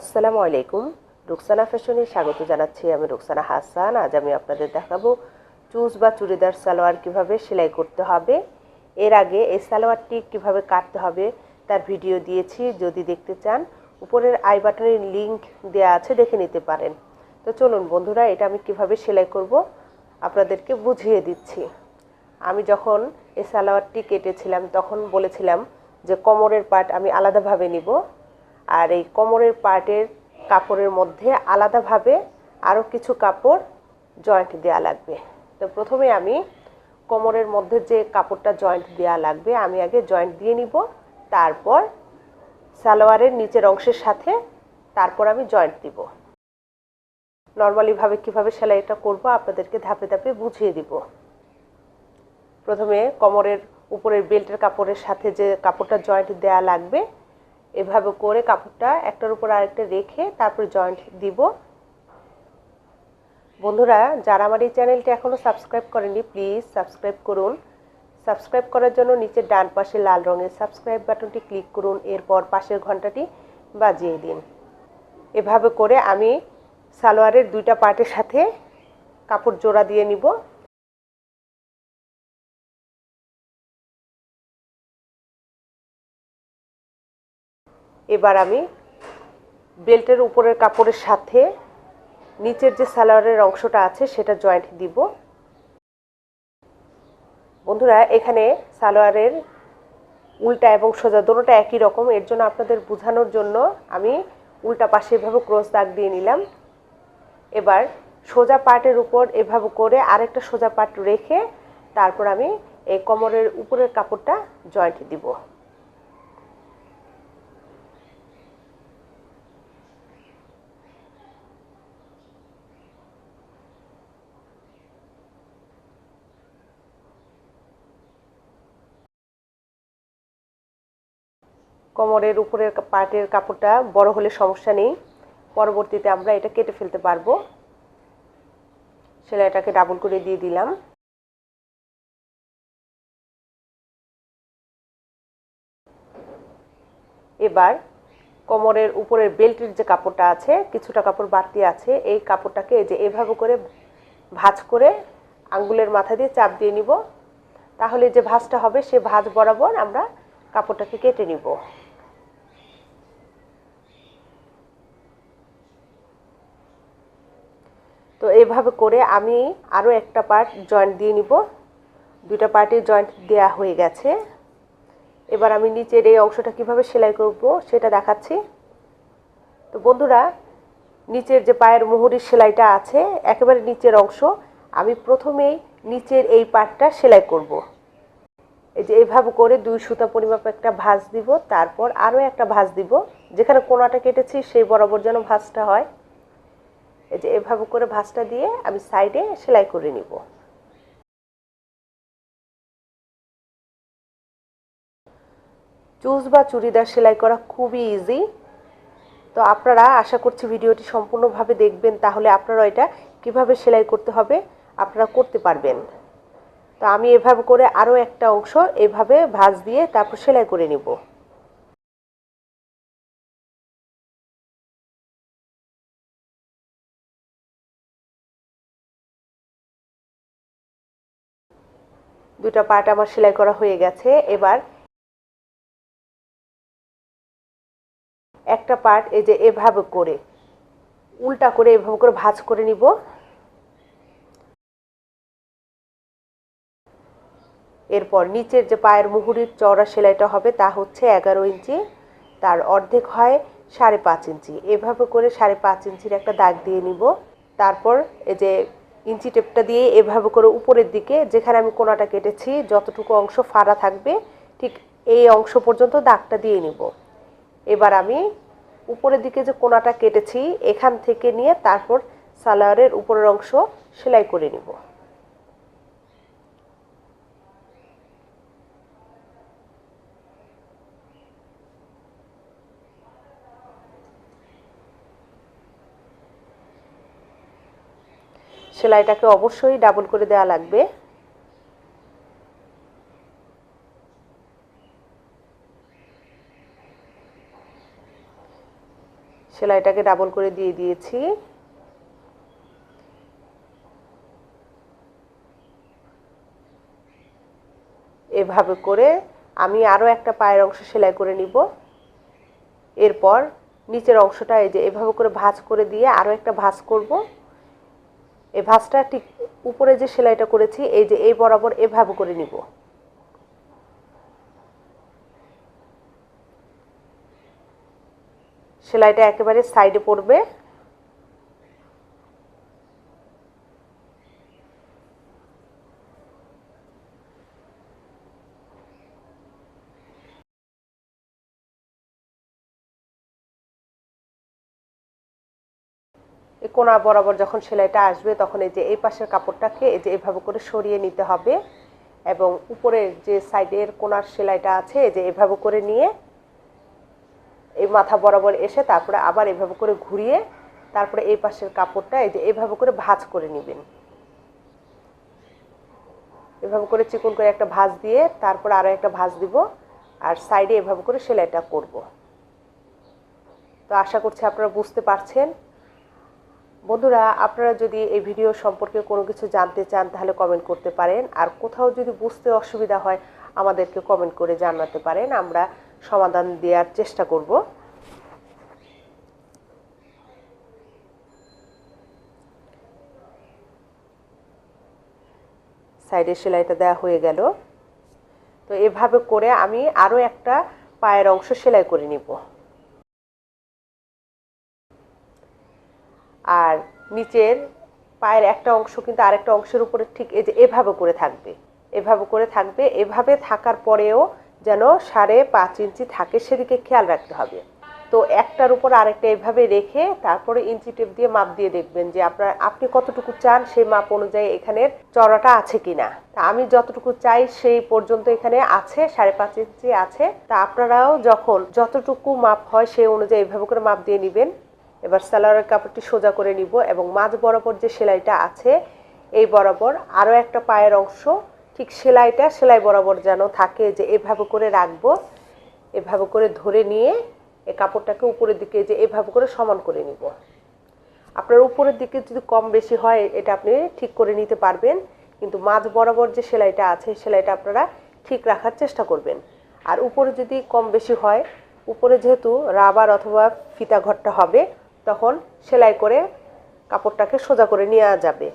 আসসালামু আলাইকুম। রুকসানা ফ্যাশনে স্বাগত জানাচ্ছি আমি রুকসানা হাসান। আজ আমি আপনাদের দেখাবো চুজ বা চুড়িদার সালোয়ার কীভাবে সেলাই করতে হবে। এর আগে এই সালোয়ারটি কীভাবে কাটতে হবে তার ভিডিও দিয়েছি। যদি দেখতে চান, উপরের আই বাটনের লিঙ্ক দেওয়া আছে, দেখে নিতে পারেন। তো চলুন বন্ধুরা, এটা আমি কীভাবে সেলাই করব আপনাদেরকে বুঝিয়ে দিচ্ছি। আমি যখন এই সালোয়ারটি কেটেছিলাম, তখন বলেছিলাম যে কোমরের পার্ট আমি আলাদাভাবে নিব। আর এই কোমরের পার্টের কাপড়ের মধ্যে আলাদাভাবে আরও কিছু কাপড় জয়েন্ট দেওয়া লাগবে। তো প্রথমে আমি কোমরের মধ্যে যে কাপড়টা জয়েন্ট দেওয়া লাগবে, আমি আগে জয়েন্ট দিয়ে নিব, তারপর সালোয়ারের নিচের অংশের সাথে তারপর আমি জয়েন্ট দিব। নর্মালিভাবে কীভাবে সেলাইটা করব আপনাদেরকে ধাপে ধাপে বুঝিয়ে দিব। প্রথমে কোমরের উপরের বেল্টের কাপড়ের সাথে যে কাপড়টা জয়েন্ট দেওয়া লাগবে এভাবে করে কাপড়টা একটার উপর আরেকটা রেখে তারপর জয়েন্ট দিব। বন্ধুরা, যারা আমার এই চ্যানেলটি এখনও সাবস্ক্রাইব করেনি প্লিজ সাবস্ক্রাইব করুন। সাবস্ক্রাইব করার জন্য নিচের ডান পাশে লাল রঙের সাবস্ক্রাইব বাটনটি ক্লিক করুন, এরপর পাশের ঘন্টাটি বাজিয়ে দিন। এভাবে করে আমি সালোয়ারের দুইটা পার্টের সাথে কাপড় জোড়া দিয়ে নিব। এবার আমি বেল্টের উপরের কাপড়ের সাথে নিচের যে সালোয়ারের অংশটা আছে সেটা জয়েন্ট দিব। বন্ধুরা, এখানে সালোয়ারের উল্টা এবং সোজা দুটোটা একই রকম। এর জন্য আপনাদের বোঝানোর জন্য আমি উল্টা পাশে এভাবে ক্রস দাগ দিয়ে নিলাম। এবার সোজা পার্টের উপর এভাবে করে আরেকটা সোজা পার্ট রেখে তারপর আমি এই কোমরের উপরের কাপড়টা জয়েন্ট দিব। কোমরের উপরের পার্টের কাপড়টা বড় হলে সমস্যা নেই। পরবর্তীতে আমরা এটা কেটে ফেলতে পারব। সেলাইটাকে ডাবল করে দিয়ে দিলাম। এবার কোমরের উপরের বেল্টের যে কাপড়টা আছে, কিছুটা কাপড় বাড়তি আছে, এই কাপড়টাকে যে এভাবে করে ভাঁজ করে আঙ্গুলের মাথা দিয়ে চাপ দিয়ে নিব। তাহলে যে ভাঁজটা হবে, সে ভাঁজ বরাবর আমরা কাপড়টাকে কেটে নিব। তো এইভাবে করে আমি আরও একটা পার্ট জয়েন্ট দিয়ে নিব। দুটা পার্টে জয়েন্ট দেয়া হয়ে গেছে। এবার আমি নিচের এই অংশটা কীভাবে সেলাই করব সেটা দেখাচ্ছি। তো বন্ধুরা, নিচের যে পায়ের মুহুরির সেলাইটা আছে, একেবারে নিচের অংশ, আমি প্রথমেই নিচের এই পার্টটা সেলাই করব। এই যে এইভাবে করে দুই সুতা পরিমাপ একটা ভাঁজ দিব, তারপর আরও একটা ভাঁজ দিব। যেখানে কোনাটা কেটেছি, সেই বরাবর যেন ভাঁজটা হয়। এই যে এভাবে করে ভাঁজটা দিয়ে আমি সাইডে সেলাই করে নিব। চুজ বা চুড়িদার সেলাই করা খুবই ইজি তো আপনারা আশা করছি ভিডিওটি সম্পূর্ণভাবে দেখবেন, তাহলে আপনারা এটা কীভাবে সেলাই করতে হবে আপনারা করতে পারবেন। তো আমি এভাবে করে আরও একটা অংশ এভাবে ভাঁজ দিয়ে তারপর সেলাই করে নিব। দুটা পার্ট আমার সেলাই করা হয়ে গেছে। এবার একটা পার্ট এই যে এভাবে করে, উল্টা করে এভাবে করে ভাজ করে নিব। এরপর নিচের যে পায়ের মুহুরির চওড়া সেলাইটা হবে তা হচ্ছে এগারো ইঞ্চি, তার অর্ধেক হয় সাড়ে পাঁচ ইঞ্চি। এভাবে করে সাড়ে পাঁচ ইঞ্চির একটা দাগ দিয়ে নিব। তারপর এই যে ইঞ্চি টেপটা দিয়ে এভাবে করে উপরের দিকে, যেখানে আমি কোনাটা কেটেছি, যতটুকু অংশ ফাড়া থাকবে, ঠিক এই অংশ পর্যন্ত দাগটা দিয়ে নিব। এবার আমি উপরের দিকে যে কোনাটা কেটেছি, এখান থেকে নিয়ে তারপর সালোয়ারের উপরের অংশ সেলাই করে নিব। সেলাইটাকে অবশ্যই ডাবল করে দেওয়া লাগবে। সেলাইটাকে ডাবল করে দিয়ে দিয়েছি। এভাবে করে আমি আরও একটা পায়ের অংশ সেলাই করে নিব। এরপর নিচের অংশটা এই যে এভাবে করে ভাঁজ করে দিয়ে আরও একটা ভাঁজ করব। এই ভাঁজটা ঠিক উপরে যে সেলাইটা করেছি, এই যে এই বরাবর এভাবে করে নিব। সেলাইটা একেবারে সাইডে পড়বে এই কোনা বরাবর যখন সেলাইটা আসবে, তখন এই যে এই পাশের কাপড়টাকে এই যে এভাবে করে সরিয়ে নিতে হবে এবং উপরে যে সাইডের কোনার সেলাইটা আছে, এই যে এভাবে করে নিয়ে এই মাথা বরাবর এসে তারপরে আবার এভাবে করে ঘুরিয়ে তারপরে এই পাশের কাপড়টা এই যে এভাবে করে ভাঁজ করে নেবেন। এভাবে করে চিকন করে একটা ভাঁজ দিয়ে তারপর আরও একটা ভাঁজ দিব আর সাইডে এভাবে করে সেলাইটা করব। তো আশা করছি আপনারা বুঝতে পারছেন। বন্ধুরা, আপনারা যদি এই ভিডিও সম্পর্কে কোনো কিছু জানতে চান, তাহলে কমেন্ট করতে পারেন। আর কোথাও যদি বুঝতে অসুবিধা হয়, আমাদেরকে কমেন্ট করে জানাতে পারেন। আমরা সমাধান দেওয়ার চেষ্টা করব। সাইডে সেলাইটা দেওয়া হয়ে গেল। তো এভাবে করে আমি আরও একটা পায়ের অংশ সেলাই করে নিব আর নিচের পায়ের একটা অংশ কিন্তু আরেকটা অংশের উপরে ঠিক এই যে এভাবে করে থাকবে। এভাবে করে থাকবে, এভাবে থাকার পরেও যেন সাড়ে পাঁচ ইঞ্চি থাকে সেদিকে খেয়াল রাখতে হবে। তো একটার উপর আরেকটা এভাবে রেখে তারপরে ইঞ্চি টেপ দিয়ে মাপ দিয়ে দেখবেন যে আপনার, আপনি কতটুকু চান সেই মাপ অনুযায়ী এখানের চড়াটা আছে কি না তা আমি যতটুকু চাই সেই পর্যন্ত এখানে আছে, সাড়ে পাঁচ ইঞ্চি আছে। তা আপনারাও যখন যতটুকু মাপ হয় সেই অনুযায়ী এভাবে করে মাপ দিয়ে নেবেন। এবার সালোয়ারের কাপড়টি সোজা করে নিব এবং মাঝ বরাবর যে সেলাইটা আছে, এই বরাবর আরও একটা পায়ের অংশ, ঠিক সেলাইটা সেলাই বরাবর যেন থাকে, যে এভাবে করে রাখব, এভাবে করে ধরে নিয়ে এই কাপড়টাকে উপরের দিকে যে এভাবে করে সমান করে নিব। আপনার উপরের দিকে যদি কম বেশি হয়, এটা আপনি ঠিক করে নিতে পারবেন, কিন্তু মাঝ বরাবর যে সেলাইটা আছে সেলাইটা আপনারা ঠিক রাখার চেষ্টা করবেন। আর উপরে যদি কম বেশি হয়, উপরে যেহেতু রাবার অথবা ফিতা ঘরটা হবে তখন সেলাই করে কাপড়টাকে সোজা করে নেওয়া যাবে।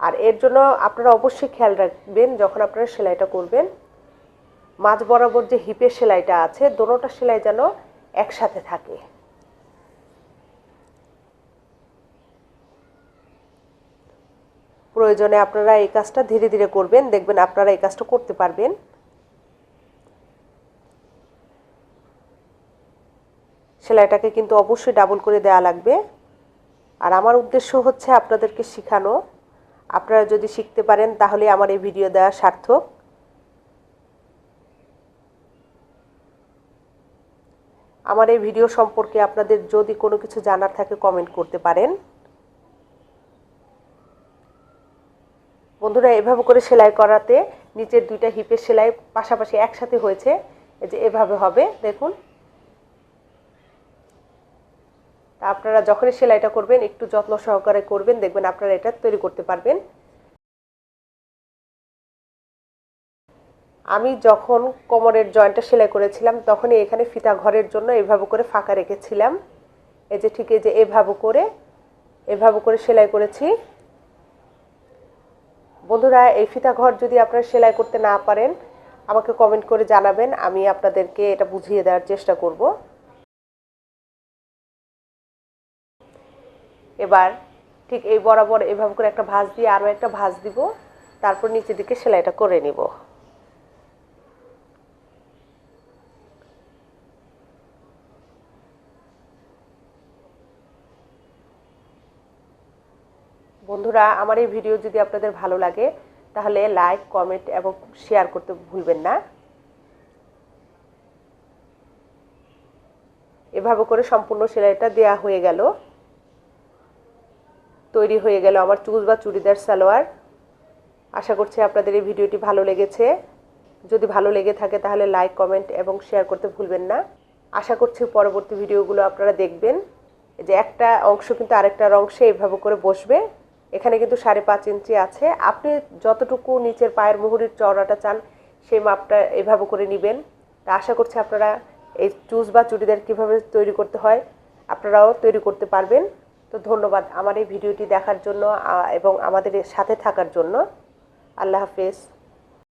আর এর জন্য আপনারা অবশ্যই খেয়াল রাখবেন, যখন আপনারা সেলাইটা করবেন, মাঝ বরাবর যে হিপের সেলাইটা আছে, দোনোটা সেলাই যেন একসাথে থাকে। প্রয়োজনে আপনারা এই কাজটা ধীরে ধীরে করবেন, দেখবেন আপনারা এই কাজটা করতে পারবেন। সেলাইটাকে কিন্তু অবশ্যই ডাবল করে দেওয়া লাগবে। আর আমার উদ্দেশ্য হচ্ছে আপনাদেরকে শেখানো। আপনারা যদি শিখতে পারেন, তাহলে আমার এই ভিডিও দেওয়া সার্থক। আমার এই ভিডিও সম্পর্কে আপনাদের যদি কোনো কিছু জানার থাকে কমেন্ট করতে পারেন। বন্ধুরা, এভাবে করে সেলাই করাতে নিচের দুইটা হিপের সেলাই পাশাপাশি একসাথে হয়েছে। যে এভাবে হবে, দেখুন তা আপনারা যখনই সেলাইটা করবেন, একটু যত্ন সহকারে করবেন, দেখবেন আপনারা এটা তৈরি করতে পারবেন। আমি যখন কোমরের জয়েন্টটা সেলাই করেছিলাম, তখনই এখানে ফিতা ঘরের জন্য এভাবে করে ফাঁকা রেখেছিলাম। এই যে ঠিক এই যে এভাবে করে এভাবে করে সেলাই করেছি। বন্ধুরা, এই ফিতা ঘর যদি আপনারা সেলাই করতে না পারেন, আমাকে কমেন্ট করে জানাবেন, আমি আপনাদেরকে এটা বুঝিয়ে দেওয়ার চেষ্টা করব। এবার ঠিক এই বরাবর এভাবে করে একটা ভাঁজ দিয়ে আরও একটা ভাঁজ দিব, তারপর নিচের দিকে সেলাইটা করে নিব। বন্ধুরা, আমার এই ভিডিও যদি আপনাদের ভালো লাগে, তাহলে লাইক, কমেন্ট এবং শেয়ার করতে ভুলবেন না। এভাবে করে সম্পূর্ণ সেলাইটা দেয়া হয়ে গেল। তৈরি হয়ে গেল আমার চুজ বা চুড়িদার, সালোয়ার। আশা করছি আপনাদের এই ভিডিওটি ভালো লেগেছে। যদি ভালো লেগে থাকে তাহলে লাইক, কমেন্ট এবং শেয়ার করতে ভুলবেন না। আশা করছি পরবর্তী ভিডিওগুলো আপনারা দেখবেন। যে একটা অংশ কিন্তু আরেকটার অংশে এইভাবে করে বসবে। এখানে কিন্তু সাড়ে পাঁচ ইঞ্চি আছে। আপনি যতটুকু নিচের পায়ের মুহুরির চওড়াটা চান, সেই মাপটা এভাবে করে নেবেন। তা আশা করছি আপনারা এই চুজ বা চুড়িদার কীভাবে তৈরি করতে হয়, আপনারাও তৈরি করতে পারবেন। তো ধন্যবাদ আমার এই ভিডিওটি দেখার জন্য এবং আমাদের সাথে থাকার জন্য। আল্লাহ হাফেজ।